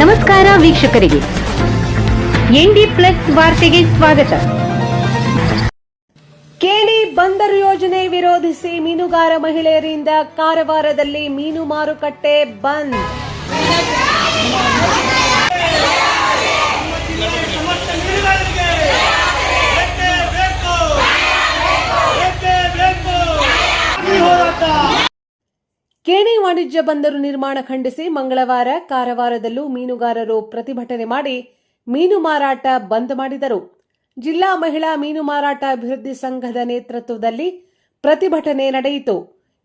ನಮಸ್ಕಾರ ವೀಕ್ಷಕರಿಗೆ. ND plus ವಾರ್ತೆಗೆ ಸ್ವಾಗತ. ಕೇಳಿ ಬಂದರು ಯೋಜನೆ ವಿರೋಧಿಸಿ ಮೀನುಗಾರ ಮಹಿಳೆಯರಿಂದ ಕಾರವಾರದಲ್ಲಿ ಮೀನು ಮಾರುಕಟ್ಟೆ ಬಂದ್. ಕೇಣಿ ವಾಣಿಜ್ಯ ಬಂದರು ನಿರ್ಮಾಣ ಖಂಡಿಸಿ ಮಂಗಳವಾರ ಕಾರವಾರದಲ್ಲೂ ಮೀನುಗಾರರು ಪ್ರತಿಭಟನೆ ಮಾಡಿ ಮೀನು ಮಾರಾಟ ಬಂದ್ ಮಾಡಿದರು. ಜಿಲ್ಲಾ ಮಹಿಳಾ ಮೀನು ಮಾರಾಟ ಅಭಿವೃದ್ಧಿ ಸಂಘದ ನೇತೃತ್ವದಲ್ಲಿ ಪ್ರತಿಭಟನೆ ನಡೆಯಿತು.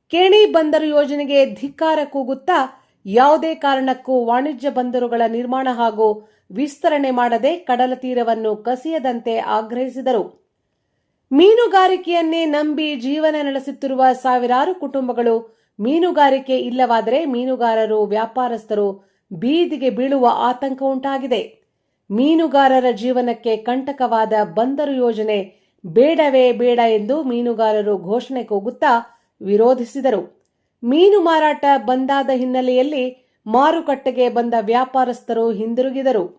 ಕೇಣಿ ಬಂದರು ಯೋಜನೆಗೆ ಧಿಕ್ಕಾರ ಕೂಗುತ್ತಾ ಯಾವುದೇ ಕಾರಣಕ್ಕೂ ವಾಣಿಜ್ಯ ಬಂದರುಗಳ ನಿರ್ಮಾಣ ಹಾಗೂ ವಿಸ್ತರಣೆ ಮಾಡದೆ ಕಡಲ ತೀರವನ್ನು ಕಸಿಯದಂತೆ ಆಗ್ರಹಿಸಿದರು. ಮೀನುಗಾರಿಕೆಯನ್ನೇ ನಂಬಿ ಜೀವನ ನಡೆಸುತ್ತಿರುವ ಸಾವಿರಾರು ಕುಟುಂಬಗಳು ಮೀನುಗಾರಿಕೆ ಇಲ್ಲವಾದರೆ ಮೀನುಗಾರರು, ವ್ಯಾಪಾರಸ್ಥರು ಬೀದಿಗೆ ಬೀಳುವ ಆತಂಕ ಉಂಟಾಗಿದೆ. ಮೀನುಗಾರರ ಜೀವನಕ್ಕೆ ಕಂಟಕವಾದ ಬಂದರು ಯೋಜನೆ ಬೇಡವೇ ಬೇಡ ಎಂದು ಮೀನುಗಾರರು ಘೋಷಣೆ ಕೂಗುತ್ತಾ ವಿರೋಧಿಸಿದರು. ಮೀನು ಮಾರಾಟ ಬಂದಾದ ಹಿನ್ನೆಲೆಯಲ್ಲಿ ಮಾರುಕಟ್ಟೆಗೆ ಬಂದ ವ್ಯಾಪಾರಸ್ಥರು ಹಿಂದಿರುಗಿದರು.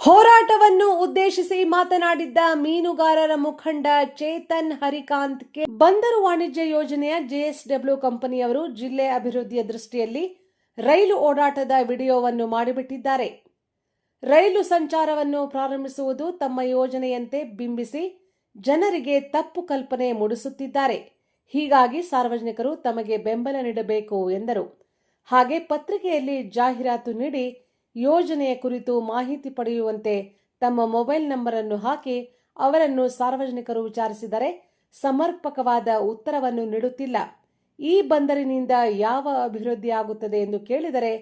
ಹೋರಾಟವನ್ನು ಉದ್ದೇಶಿಸಿ ಮಾತನಾಡಿದ್ದ ಮೀನುಗಾರರ ಮುಖಂಡ ಚೇತನ್ ಹರಿಕಾಂತ್ ಕೆ ಬಂದರು ವಾಣಿಜ್ಯ ಯೋಜನೆಯ ಜೆಎಸ್ಡಬ್ಲ್ಯೂ ಕಂಪನಿಯವರು ಜಿಲ್ಲೆ ಅಭಿವೃದ್ಧಿಯ ದೃಷ್ಟಿಯಲ್ಲಿ ರೈಲು ಓಡಾಟದ ವಿಡಿಯೋವನ್ನು ಮಾಡಿಬಿಟ್ಟಿದ್ದಾರೆ. ರೈಲು ಸಂಚಾರವನ್ನು ಪ್ರಾರಂಭಿಸುವುದು ತಮ್ಮ ಯೋಜನೆಯಂತೆ ಬಿಂಬಿಸಿ ಜನರಿಗೆ ತಪ್ಪು ಕಲ್ಪನೆ ಮೂಡಿಸುತ್ತಿದ್ದಾರೆ. ಹೀಗಾಗಿ ಸಾರ್ವಜನಿಕರು ತಮಗೆ ಬೆಂಬಲ ನೀಡಬೇಕು ಎಂದರು. ಹಾಗೆ ಪತ್ರಿಕೆಯಲ್ಲಿ ಜಾಹೀರಾತು ನೀಡಿ ಯೋಜನೆಯ ಕುರಿತು ಮಾಹಿತಿ ಪಡೆಯುವಂತೆ ತಮ್ಮ ಮೊಬೈಲ್ ನಂಬರನ್ನು ಹಾಕಿ ಅವರನ್ನು ಸಾರ್ವಜನಿಕರು ವಿಚಾರಿಸಿದರೆ ಸಮರ್ಪಕವಾದ ಉತ್ತರವನ್ನು ನೀಡುತ್ತಿಲ್ಲ. ಈ ಬಂದರಿನಿಂದ ಯಾವ ಅಭಿವೃದ್ಧಿ ಆಗುತ್ತದೆ ಎಂದು ಕೇಳಿದರೆ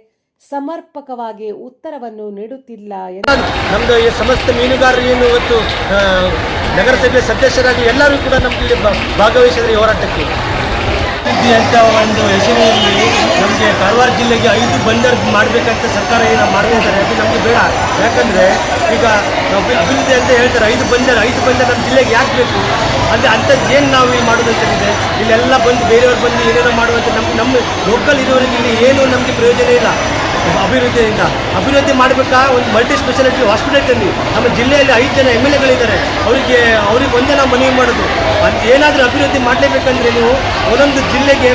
ಸಮರ್ಪಕವಾಗಿ ಉತ್ತರವನ್ನು ನೀಡುತ್ತಿಲ್ಲ ಎಂದು. ಈ ಸಮಸ್ತ ಮೀನುಗಾರರು ಏನು ಇವತ್ತು ನಗರಸಭೆ ಸದಸ್ಯರಾಗಿ ಎಲ್ಲರೂ ಕೂಡ ನಮ್ಗೆ ಭಾಗವಹಿಸಿದ್ರೆ ಹೋರಾಟಕ್ಕೆ. ಅಭಿವೃದ್ಧಿ ಅಂತ ಒಂದು ಹೆಸರಿನಲ್ಲಿ ನಮಗೆ ಕಾರವಾರ ಜಿಲ್ಲೆಗೆ ಐದು ಬಂದರ್ ಮಾಡಬೇಕಂತ ಸರ್ಕಾರ ಏನು ಮಾಡ್ತಾ ಇದ್ದಾರೆ, ಅದು ನಮಗೆ ಬೇಡ. ಯಾಕಂದರೆ ಈಗ ನಾವು ಅಭಿ- ಅಭಿವೃದ್ಧಿ ಅಂತ ಹೇಳ್ತಾರೆ, ಐದು ಬಂದರ್ ಐದು ಬಂದರ್ ನಮ್ಮ ಜಿಲ್ಲೆಗೆ ಯಾಕೆ ಬೇಕು? ಅಂದರೆ ಅಂಥದ್ದು ಏನು ನಾವು ಇಲ್ಲಿ ಮಾಡೋದಂತಿದೆ ಇಲ್ಲೆಲ್ಲ ಬಂದು ಬೇರೆಯವ್ರು ಬಂದು ಏನೇನೋ ಮಾಡುವಂಥ ನಮ್ಮ ನಮ್ಮ ಲೋಕಲ್ ಇರೋರಿಗೆ ಇಲ್ಲಿ ಏನು ನಮಗೆ ಪ್ರಯೋಜನ ಇಲ್ಲ. ಅಭಿವೃದ್ಧಿಯಿಂದ ಅಭಿವೃದ್ಧಿ ಮಾಡಬೇಕಾ? ಒಂದು ಮಲ್ಟಿ ಸ್ಪೆಷಾಲಿಟಿ ಹಾಸ್ಪಿಟಲ್ ತಂದು ನಮ್ಮ ಜಿಲ್ಲೆಯಲ್ಲಿ ಐದು ಜನ ಎಂ ಎಲ್ ಎಗಳಿದ್ದಾರೆ. ಅವರಿಗೆ, ಅವ್ರಿಗೆ ಒಂದೇ ನಾವು ಮನವಿ ಮಾಡೋದು. ಅದು ಏನಾದರೂ ಅಭಿವೃದ್ಧಿ ಮಾಡಲೇಬೇಕಂದ್ರೆ ನೀವು ಒಂದೊಂದು ಜಿಲ್ಲೆಗೆ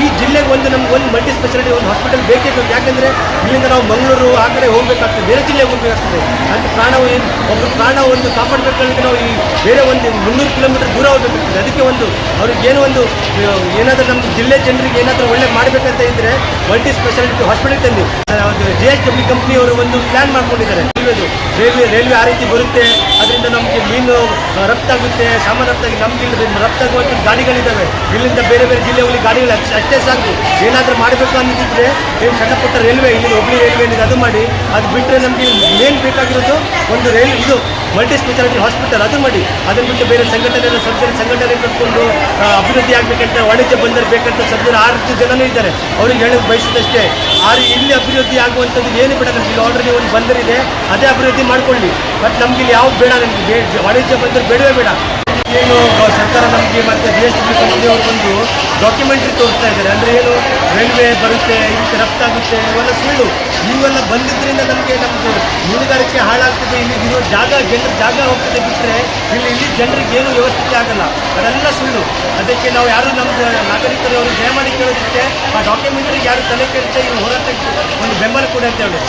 ಈ ಜಿಲ್ಲೆಗೆ ಒಂದು ನಮ್ಗೆ ಒಂದು ಮಲ್ಟಿ ಸ್ಪೆಷಾಲಿಟಿ ಒಂದು ಹಾಸ್ಪಿಟಲ್ ಬೇಕಿತ್ತು ಬೇಕು. ಯಾಕಂದರೆ ಇಲ್ಲಿಂದ ನಾವು ಮಂಗಳೂರು ಆ ಕಡೆ ಹೋಗಬೇಕಾಗ್ತದೆ. ಬೇರೆ ಜಿಲ್ಲೆಗೆ ಹೋಗಬೇಕಾಗ್ತದೆ. ಅಂತ ಪ್ರಾಣ ಒಬ್ಬ ಪ್ರಾಣ ಒಂದು ಕಾಪಾಡಬೇಕಂದ್ರೆ ನಾವು ಈ ಬೇರೆ ಒಂದು ಮುನ್ನೂರು ಕಿಲೋಮೀಟರ್ ದೂರ ಹೋಗಬೇಕಾಗ್ತದೆ. ಅದಕ್ಕೆ ಒಂದು ಅವ್ರಿಗೆ ಏನೋ ಒಂದು ಏನಾದರೂ ನಮ್ಮ ಜಿಲ್ಲೆ ಜನರಿಗೆ ಏನಾದರೂ ಒಳ್ಳೆ ಮಾಡಬೇಕಂತ ಇದ್ದರೆ ಮಲ್ಟಿ ಸ್ಪೆಷಾಲಿಟಿ ಹಾಸ್ಪಿಟಲ್ ತಂದು ಜೆ ಎಚ್ ಡಬ್ಲ್ಯೂ ಕಂಪ್ನಿಯವರು ಒಂದು ಪ್ಲಾನ್ ಮಾಡ್ಕೊಂಡಿದ್ದಾರೆ. ರೈಲ್ವೆದು. ರೈಲ್ವೆ ರೈಲ್ವೆ ಆ ರೀತಿ ಬರುತ್ತೆ. ಅದರಿಂದ ನಮಗೆ ಮೀನು ರಫ್ತಾಗುತ್ತೆ. ಸಾಮಾನು ರಫ್ತಾಗಿ ನಮ್ಗೆ ರಫ್ತಾಗುವಂಥ ಗಾಡಿಗಳಿದ್ದಾವೆ ಇಲ್ಲಿಂದ ಬೇರೆ ಬೇರೆ ಜಿಲ್ಲೆಗಳಿಗೆ ಗಾಡಿಗಳು ಅಷ್ಟೇ ಸಾಕು. ಏನಾದರೂ ಮಾಡಬೇಕು ಅನ್ನೋದಿದ್ರೆ ಏನು ಸಣ್ಣಪುಟ್ಟ ರೈಲ್ವೆ, ಇಲ್ಲಿ ಹುಬ್ಳಿ ರೈಲ್ವೆ ಏನಿದೆ ಅದು ಮಾಡಿ. ಅದು ಬಿಟ್ಟರೆ ನಮಗೆ ಮೇನ್ ಬೇಕಾಗಿರೋದು ಒಂದು ರೈಲ್, ಇದು ಮಲ್ಟಿ ಸ್ಪೆಷಾಲಿಟಿ ಹಾಸ್ಪಿಟಲ್ ಅದು ಮಾಡಿ. ಅದನ್ನು ಬಿಟ್ಟು ಬೇರೆ ಸಂಘಟನೆ ಸಬ್ಸಿಡಿ ಸಂಘಟನೆ ಕಟ್ಕೊಂಡು ಅಭಿವೃದ್ಧಿ ಆಗಬೇಕಂತ, ವಾಣಿಜ್ಯ ಬಂದರು ಬೇಕಂತ ಸಬ್ಸಿಡಿ ಆರು ಜನನೂ ಇದ್ದಾರೆ. ಅವ್ರಿಗೆ ಹೇಳೋದು ಬಯಸಿದಷ್ಟೇ ಆರು, ಇಲ್ಲಿ ಅಭಿವೃದ್ಧಿ ಆಗುವಂಥದ್ದು ಏನು ಬೇಡ ನಮ್ಗೆ ಆಲ್ರೆಡಿ ಒಂದು ಬಂದರಿದೆ ಅದೇ ಅಭಿವೃದ್ಧಿ ಮಾಡ್ಕೊಳ್ಳಿ. ಬಟ್ ನಮ್ಗೆ ಇಲ್ಲಿ ಯಾವ್ದು ಬೇಡ ನಮಗೆ. ವಾಣಿಜ್ಯ ಬಂದರು ಬೇಡವೇ ಬೇಡ. ಏನು ಸರ್ಕಾರ ನಮಗೆ ಮತ್ತೆ ಜಿ ಎಸ್ ಟಿ ಕಂಪ್ನಿಯವರು ಬಂದು ಡಾಕ್ಯುಮೆಂಟ್ರಿ ತೋರಿಸ್ತಾ ಇದ್ದಾರೆ. ಅಂದರೆ ಏನು ರೈಲ್ವೆ ಬರುತ್ತೆ ಇದಕ್ಕೆ ರಫ್ತಾಗುತ್ತೆ ಇವೆಲ್ಲ ಸುಳ್ಳು. ಇವೆಲ್ಲ ಬಂದಿದ್ದರಿಂದ ನಮಗೆ ನಮ್ಮದು ಮೀನುಗಾರಿಕೆ ಹಾಳಾಗ್ತದೆ, ಇಲ್ಲಿ ಇರೋ ಜಾಗ, ಜನರ ಜಾಗ ಹೋಗ್ತದೆ ಬಿಟ್ಟರೆ ಇಲ್ಲಿ ಇಲ್ಲಿ ಜನರಿಗೆ ಏನು ವ್ಯವಸ್ಥೆ ಆಗಲ್ಲ. ಅದೆಲ್ಲ ಸುಳ್ಳು. ಅದಕ್ಕೆ ನಾವು ಯಾರು ನಮ್ಮ ನಾಗರಿಕರು ಅವರು ದಯಮಾಡಿ ಕೇಳೋದಕ್ಕೆ ಆ ಡಾಕ್ಯುಮೆಂಟ್ರಿಗೆ ಯಾರು ತಲೆ ಕೆಡಿಸದೆ ಈ ಹೋರಾಟಕ್ಕೆ ಒಂದು ಬೆಂಬಲ ಕೊಡಿ ಅಂತ ಹೇಳಿ